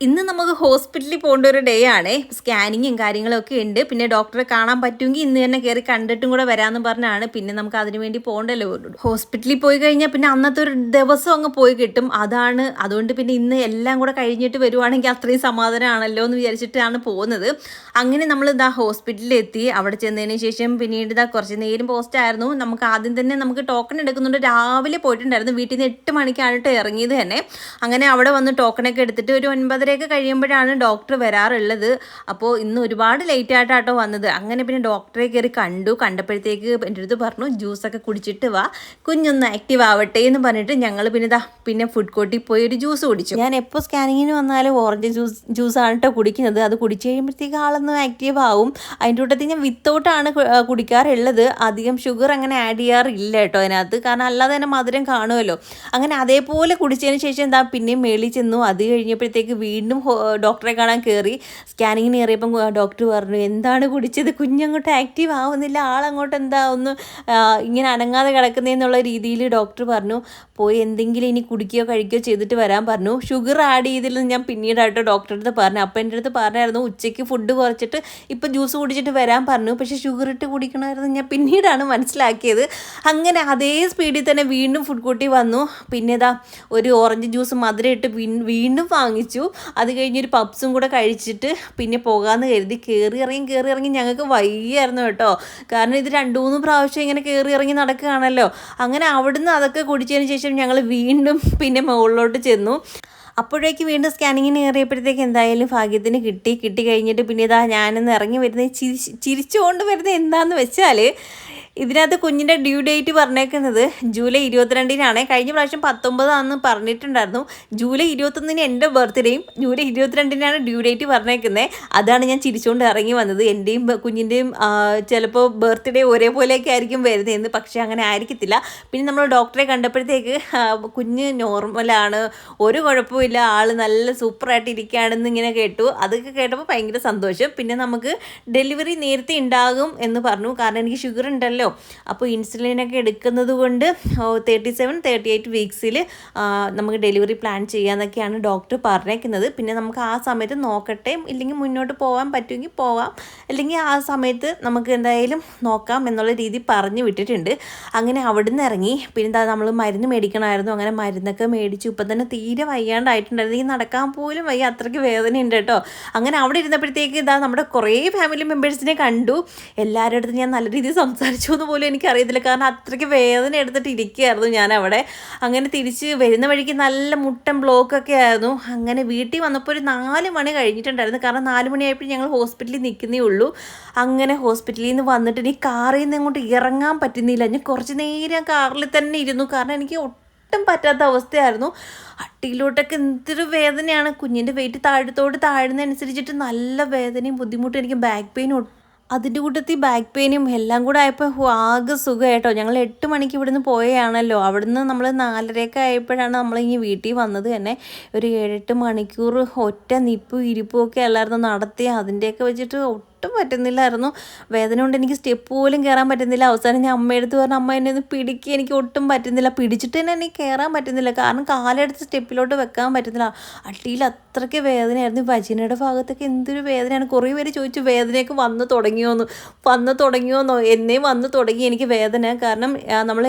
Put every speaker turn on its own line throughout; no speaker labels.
ഇന്ന് നമുക്ക് ഹോസ്പിറ്റലിൽ പോകേണ്ട ഒരു ഡേ ആണ്. സ്കാനിങ്ങും കാര്യങ്ങളൊക്കെ ഉണ്ട്. പിന്നെ ഡോക്ടറെ കാണാൻ പറ്റുമെങ്കിൽ ഇന്ന് തന്നെ കയറി കണ്ടിട്ടും കൂടെ വരാമെന്ന് പറഞ്ഞാണ്. പിന്നെ നമുക്ക് അതിന് വേണ്ടി പോകേണ്ടല്ലോ. ഹോസ്പിറ്റലിൽ പോയി കഴിഞ്ഞാൽ പിന്നെ അന്നത്തെ ഒരു ദിവസം അങ്ങ് പോയി കിട്ടും. അതാണ്. അതുകൊണ്ട് പിന്നെ ഇന്ന് എല്ലാം കൂടെ കഴിഞ്ഞിട്ട് വരുവാണെങ്കിൽ അത്രയും സമാധാനമാണല്ലോ എന്ന് വിചാരിച്ചിട്ടാണ് പോകുന്നത്. അങ്ങനെ നമ്മൾ ഇതാ ഹോസ്പിറ്റലിൽ എത്തി. അവിടെ ചെന്നതിന് ശേഷം പിന്നീട് ഇതാ കുറച്ച് നേരം പോസ്റ്റ് ആയിരുന്നു. നമുക്ക് ആദ്യം തന്നെ നമുക്ക് ടോക്കൺ എടുക്കുന്നുണ്ട്. രാവിലെ പോയിട്ടുണ്ടായിരുന്നു. വീട്ടിൽ നിന്ന് എട്ട് മണിക്കാണ് ഇറങ്ങിയത് തന്നെ. അങ്ങനെ അവിടെ വന്ന് ടോക്കണൊക്കെ എടുത്തിട്ട് ഒരു ഒൻപത് ഒമ്പതരയൊക്കെ കഴിയുമ്പോഴാണ് ഡോക്ടർ വരാറുള്ളത്. അപ്പോൾ ഇന്ന് ഒരുപാട് ലേറ്റ് ആയിട്ടാട്ടോ വന്നത്. അങ്ങനെ പിന്നെ ഡോക്ടറെ കയറി കണ്ടു. കണ്ടപ്പോഴത്തേക്ക് എന്റെ അടുത്ത് പറഞ്ഞു ജ്യൂസൊക്കെ കുടിച്ചിട്ട് വാ. കുഞ്ഞൊന്ന് ആക്റ്റീവ് ആവട്ടെ എന്ന് പറഞ്ഞിട്ട് ഞങ്ങൾ പിന്നെ ഇതാ പിന്നെ ഫുഡ് കോർട്ടിൽ പോയി ഒരു ജ്യൂസ് കുടിച്ചു. ഞാൻ എപ്പോൾ സ്കാനിങ്ങിന് വന്നാലും ഓറഞ്ച് ജ്യൂസ് ജ്യൂസാണ് കേട്ടോ കുടിക്കുന്നത്. അത് കുടിച്ച് കഴിയുമ്പോഴത്തേക്ക് ആളൊന്ന് ആക്റ്റീവ് ആവും. അതിന്റെ കൂട്ടത്തിൽ ഞാൻ വിത്തൗട്ടാണ് കുടിക്കാറുള്ളത്. അധികം ഷുഗർ അങ്ങനെ ആഡ് ചെയ്യാറില്ല കേട്ടോ അതിനകത്ത്. കാരണം അല്ലാതെ തന്നെ മധുരം കാണുമല്ലോ അങ്ങനെ അതേപോലെ കുടിച്ചതിന് ശേഷം എന്താ പിന്നെയും മേളിൽ ചെന്നു. അത് കഴിഞ്ഞപ്പോഴത്തേക്ക് വീണ്ടും വീണ്ടും ഡോക്ടറെ കാണാൻ കയറി സ്കാനിങ്ങിന് കയറിയപ്പം ഡോക്ടർ പറഞ്ഞു എന്താണ് കുടിച്ചത്? കുഞ്ഞങ്ങോട്ട് ആക്റ്റീവ് ആവുന്നില്ല. ആളങ്ങോട്ട് എന്താ ഒന്ന് ഇങ്ങനെ അനങ്ങാതെ കിടക്കുന്നതെന്നുള്ള രീതിയിൽ ഡോക്ടർ പറഞ്ഞു. പോയി എന്തെങ്കിലും ഇനി കുടിക്കുകയോ കഴിക്കുകയോ ചെയ്തിട്ട് വരാൻ പറഞ്ഞു. ഷുഗർ ആഡ് ചെയ്തില്ലെന്ന് ഞാൻ പിന്നീടായിട്ട് ഡോക്ടറെ അടുത്ത് പറഞ്ഞു. അപ്പം എന്റെ അടുത്ത് പറഞ്ഞായിരുന്നു ഉച്ചയ്ക്ക് ഫുഡ് കുറച്ചിട്ട് ഇപ്പം ജ്യൂസ് കുടിച്ചിട്ട് വരാൻ പറഞ്ഞു. പക്ഷേ ഷുഗർ ഇട്ട് കുടിക്കണമായിരുന്നു ഞാൻ പിന്നീടാണ് മനസ്സിലാക്കിയത്. അങ്ങനെ അതേ സ്പീഡിൽ തന്നെ വീണ്ടും ഫുഡ് കൂട്ടി വന്നു. പിന്നെ ഇതാ ഒരു ഓറഞ്ച് ജ്യൂസ് മധുരം ഇട്ട് വീണ്ടും വാങ്ങിച്ചു. അത് കഴിഞ്ഞൊരു പപ്സും കൂടെ കഴിച്ചിട്ട് പിന്നെ പോകാമെന്ന് കരുതി കയറി ഇറങ്ങി കയറി ഇറങ്ങി ഞങ്ങൾക്ക് വയ്യായിരുന്നു കേട്ടോ. കാരണം ഇത് രണ്ടു മൂന്ന് പ്രാവശ്യം ഇങ്ങനെ കയറി ഇറങ്ങി നടക്കുകയാണല്ലോ. അങ്ങനെ അവിടുന്ന് അതൊക്കെ കുടിച്ചതിന് ശേഷം ഞങ്ങൾ വീണ്ടും പിന്നെ മുകളിലോട്ട് ചെന്നു. അപ്പോഴേക്ക് വീണ്ടും സ്കാനിങ്ങിന് കയറിയപ്പോഴത്തേക്ക് എന്തായാലും ഭാഗ്യത്തിന് കിട്ടി. കിട്ടി കഴിഞ്ഞിട്ട് പിന്നെ ഇതാ ഞാനൊന്ന് ഇറങ്ങി വരുന്നത് ചിരി ചിരിച്ചുകൊണ്ട് വരുന്നത് എന്താണെന്ന് വെച്ചാൽ ഇതിനകത്ത് കുഞ്ഞിന്റെ ഡ്യൂ ഡേറ്റ് പറഞ്ഞേക്കുന്നത് ജൂലൈ ഇരുപത്തിരണ്ടിനാണ്. കഴിഞ്ഞ പ്രാവശ്യം പത്തൊമ്പതാണെന്ന് പറഞ്ഞിട്ടുണ്ടായിരുന്നു. ജൂലൈ ഇരുപത്തൊന്നിന് എന്റെ ബർത്ത്ഡേയും ജൂലൈ ഇരുപത്തിരണ്ടിനാണ് ഡ്യൂ ഡേറ്റ് പറഞ്ഞേക്കുന്നത് അതാണ് ഞാൻ ചിരിച്ചുകൊണ്ട് ഇറങ്ങി വന്നത്. എന്റെയും കുഞ്ഞിന്റെയും ചിലപ്പോൾ ബർത്ത്ഡേ ഒരേപോലെയൊക്കെ ആയിരിക്കും വരുന്നതെന്ന് പക്ഷേ അങ്ങനെ ആയിരിക്കത്തില്ല. പിന്നെ നമ്മൾ ഡോക്ടറെ കണ്ടപ്പോഴത്തേക്ക് കുഞ്ഞ് നോർമലാണ്. ഒരു കുഴപ്പമില്ല ആൾ നല്ല സൂപ്പറായിട്ട് ഇരിക്കുകയാണെന്ന് ഇങ്ങനെ കേട്ടു. അതൊക്കെ കേട്ടപ്പോൾ ഭയങ്കര സന്തോഷം. പിന്നെ നമുക്ക് ഡെലിവറി നേരത്തെ ഉണ്ടാകും എന്ന് പറഞ്ഞു. കാരണം എനിക്ക് ഷുഗർ ഉണ്ടല്ലോ. അപ്പോൾ ഇൻസുലിനൊക്കെ എടുക്കുന്നത് കൊണ്ട് തേർട്ടി സെവൻ തേർട്ടി എയ്റ്റ് വീക്സിൽ നമുക്ക് ഡെലിവറി പ്ലാൻ ചെയ്യാമെന്നൊക്കെയാണ് ഡോക്ടർ പറഞ്ഞേക്കുന്നത്. പിന്നെ നമുക്ക് ആ സമയത്ത് നോക്കട്ടെ. ഇല്ലെങ്കിൽ മുന്നോട്ട് പോകാൻ പറ്റുമെങ്കിൽ പോകാം അല്ലെങ്കിൽ ആ സമയത്ത് നമുക്ക് എന്തായാലും നോക്കാം എന്നുള്ള രീതി പറഞ്ഞു വിട്ടിട്ടുണ്ട്. അങ്ങനെ അവിടുന്ന് ഇറങ്ങി. പിന്നെ നമ്മൾ മരുന്ന് മേടിക്കണമായിരുന്നു. അങ്ങനെ മരുന്നൊക്കെ മേടിച്ചു. ഇപ്പം തന്നെ തീരെ വയ്യാണ്ടായിട്ടുണ്ടായിരുന്നു. ഈ നടക്കാൻ പോലും വയ്യ. അത്രയ്ക്ക് വേദനയുണ്ട് കേട്ടോ. അങ്ങനെ അവിടെ ഇരുന്നപ്പോഴത്തേക്ക് ഇതാ നമ്മുടെ കുറേ ഫാമിലി മെമ്പേഴ്സിനെ കണ്ടു. എല്ലാവരുടെ അടുത്ത് ഞാൻ നല്ല രീതിയിൽ സംസാരിച്ചു. എന്ന് പോലും എനിക്കറിയത്തില്ല. കാരണം അത്രയ്ക്ക് വേദന എടുത്തിട്ട് ഇരിക്കുകയായിരുന്നു ഞാൻ അവിടെ അങ്ങനെ തിരിച്ച് വരുന്ന വഴിക്ക് നല്ല മുട്ടൻ ബ്ലോക്കൊക്കെ ആയിരുന്നു. അങ്ങനെ വീട്ടിൽ വന്നപ്പോൾ ഒരു നാല് മണി കഴിഞ്ഞിട്ടുണ്ടായിരുന്നു. കാരണം നാല് മണിയായപ്പോൾ ഞങ്ങൾ ഹോസ്പിറ്റലിൽ നിൽക്കുന്നേ ഉള്ളൂ. അങ്ങനെ ഹോസ്പിറ്റലിൽ നിന്ന് വന്നിട്ട് എനിക്ക് കാറിൽ നിന്ന് അങ്ങോട്ട് ഇറങ്ങാൻ പറ്റുന്നില്ല. ഞാൻ കുറച്ച് നേരം കാറിൽ തന്നെ ഇരുന്നു. കാരണം എനിക്ക് ഒട്ടും പറ്റാത്ത അവസ്ഥയായിരുന്നു. അട്ടിയിലോട്ടൊക്കെ എന്തൊരു വേദനയാണ്. കുഞ്ഞിന്റെ വെയിറ്റ് താഴത്തോട് താഴുന്നതനുസരിച്ചിട്ട് നല്ല വേദനയും ബുദ്ധിമുട്ടും എനിക്ക്. ബാക്ക് പെയിൻ അതിന്റെ കൂട്ടത്തിൽ ബാക്ക് പെയിനും എല്ലാം കൂടെ ആയപ്പോൾ ആകെ സുഖമായിട്ടോ ഞങ്ങൾ എട്ട് മണിക്ക് ഇവിടുന്ന് പോയാണല്ലോ അവിടുന്ന് നമ്മൾ നാലരയൊക്കെ ആയപ്പോഴാണ് നമ്മൾ നമ്മളിങ്ങി വീട്ടിൽ വന്നത് തന്നെ. ഒരു ഏഴെട്ട് മണിക്കൂർ ഒറ്റ നിപ്പും ഇരിപ്പും ഒക്കെ അല്ലായിരുന്നു നടത്തി അതിന്റെയൊക്കെ വെച്ചിട്ട് ഒട്ടും പറ്റുന്നില്ലായിരുന്നു. വേദന കൊണ്ട് എനിക്ക് സ്റ്റെപ്പ് പോലും കയറാൻ പറ്റുന്നില്ല. അവസാനം ഞാൻ അമ്മയെടുത്ത് പറഞ്ഞ അമ്മ എന്നെ ഒന്ന് പിടിക്കുക എനിക്ക് ഒട്ടും പറ്റുന്നില്ല. പിടിച്ചിട്ട് തന്നെ എനിക്ക് കയറാൻ പറ്റുന്നില്ല. കാരണം കാലെടുത്ത് സ്റ്റെപ്പിലോട്ട് വെക്കാൻ പറ്റുന്നില്ല. അട്ടിയിൽ അത്രയ്ക്ക് വേദനയായിരുന്നു. വചനയുടെ ഭാഗത്തൊക്കെ എന്തൊരു വേദനയാണ്. കുറേ പേര് ചോദിച്ചു വേദനയൊക്കെ വന്ന് തുടങ്ങിയോന്ന്. വന്നു തുടങ്ങിയോന്നോ? എന്നേ വന്നു തുടങ്ങി എനിക്ക് വേദന. കാരണം നമ്മൾ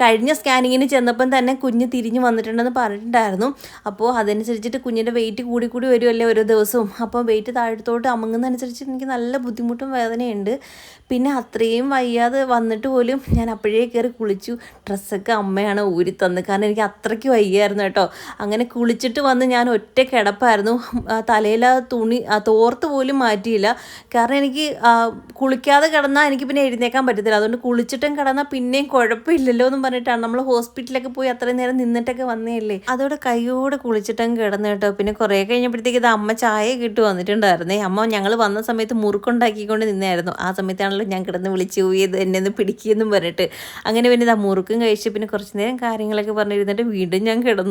കഴിഞ്ഞ സ്കാനിങ്ങിന് ചെന്നപ്പം തന്നെ കുഞ്ഞ് തിരിഞ്ഞ് വന്നിട്ടുണ്ടെന്ന് പറഞ്ഞിട്ടുണ്ടായിരുന്നു. അപ്പോൾ അതനുസരിച്ചിട്ട് കുഞ്ഞിന്റെ വെയിറ്റ് കൂടി കൂടി വരുമല്ലേ ഓരോ ദിവസവും. അപ്പോൾ വെയിറ്റ് താഴത്തോട്ട് അമങ്ങുന്നതനുസരിച്ച് വെച്ചിട്ട് എനിക്ക് നല്ല ബുദ്ധിമുട്ടും വേദനയുണ്ട്. പിന്നെ അത്രയും വയ്യാതെ വന്നിട്ട് പോലും ഞാൻ അപ്പോഴേ കയറി കുളിച്ചു. ഡ്രസ്സൊക്കെ അമ്മയാണ് ഊരി തന്നത് കാരണം എനിക്ക് അത്രയ്ക്ക് വയ്യായിരുന്നു കേട്ടോ. അങ്ങനെ കുളിച്ചിട്ട് വന്ന് ഞാൻ ഒറ്റ കിടപ്പായിരുന്നു. തലയിൽ തുണി തോർത്ത് പോലും മാറ്റിയില്ല. കാരണം എനിക്ക് കുളിക്കാതെ കിടന്നാൽ എനിക്ക് പിന്നെ എഴുന്നേക്കാൻ പറ്റത്തില്ല. അതുകൊണ്ട് കുളിച്ചിട്ടും കിടന്നാൽ പിന്നെയും കുഴപ്പമില്ലല്ലോ എന്ന് പറഞ്ഞിട്ടാണ് നമ്മൾ ഹോസ്പിറ്റലൊക്കെ പോയി അത്രയും നേരം നിന്നിട്ടൊക്കെ വന്നേയല്ലേ അതോടെ കൈയോടെ കുളിച്ചിട്ടും കിടന്നു കേട്ടോ. പിന്നെ കുറേ കഴിഞ്ഞപ്പോഴത്തേക്ക് ഇത് അമ്മ ചായ കിട്ടു വന്നിട്ടുണ്ടായിരുന്നേ. അമ്മ ഞങ്ങൾ വന്ന സമയത്ത് മുറുക്കുണ്ടാക്കിക്കൊണ്ട് നിന്നായിരുന്നു. ആ സമയത്താണല്ലോ ഞാൻ കിടന്ന് വിളിച്ച് പോയത് എന്നെ ഒന്ന് പിടിക്കുമെന്നും പറഞ്ഞിട്ട്. അങ്ങനെ പിന്നെ ആ മുറുക്കും കഴിച്ച് പിന്നെ കുറച്ച് നേരം കാര്യങ്ങളൊക്കെ പറഞ്ഞിരുന്നിട്ട് വീണ്ടും ഞാൻ കിടന്നു.